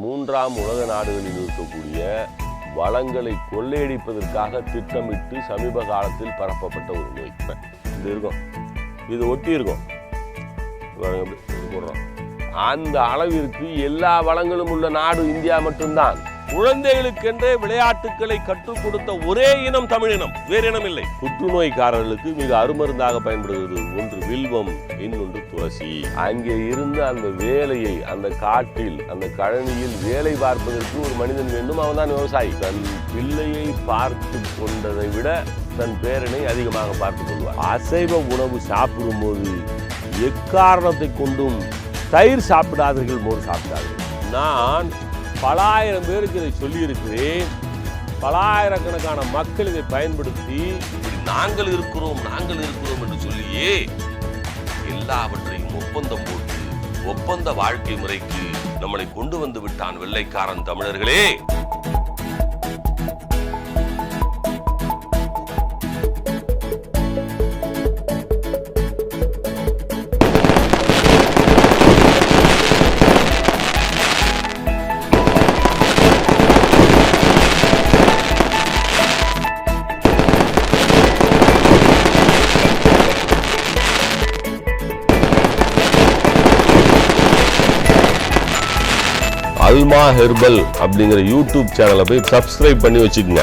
மூன்றாம் உலக நாடுகளில் இருக்கக்கூடிய வளங்களை கொள்ளையடிப்பதற்காக திட்டமிட்டு சமீப காலத்தில் பரப்பப்பட்ட ஒரு நோய். இது இருக்கும். இது ஒட்டி இருக்கும். போடுறோம். அந்த அளவிற்கு எல்லா வளங்களும் உள்ள நாடு இந்தியா மட்டும்தான். குழந்தைகளுக்கென்றே விளையாட்டுகளை கற்றுக் கொடுத்த ஒரே இனம் தமிழினம். வேறு இனம் இல்லை. புற்றுநோய்க்காரர்களுக்கு மிக அருமருந்தாக பயன்படுகிறது. ஒன்று வில்வம் இன்னொன்று துளசி. அங்கே இருந்த அந்த வேலையை அந்த காட்டில் அந்த கழனியில் வேலை பார்ப்பதற்கு ஒரு மனிதன் வேண்டும். அவன் தான் விவசாயி. தன் பிள்ளையை பார்த்து கொண்டதை விட தன் பேரனை அதிகமாக பார்த்துக் கொள்வார் அசைவ உணவு சாப்பிடும்போது எக்காரணத்தை கொண்டும் தயிர் சாப்பிடாதீர்கள் மோர் சாப்பிடாதீர்கள் நான் பலாயிரம் பேருக்கு இதை சொல்லியிருக்கிறேன் பலாயிரக்கணக்கான மக்கள் இதை பயன்படுத்தி நாங்கள் இருக்கிறோம் நாங்கள் இருக்கிறோம் என்று சொல்லியே எல்லாவற்றையும் ஒப்பந்தம் போட்டு ஒப்பந்த வாழ்க்கை முறைக்கு நம்மளை கொண்டு வந்து விட்டான் வெள்ளைக்காரன் தமிழர்களே. அல்மா ஹெர்பல் அப்படிங்கிற யூடியூப் சேனலை போய் சப்ஸ்கிரைப் பண்ணி வச்சுக்கோங்க.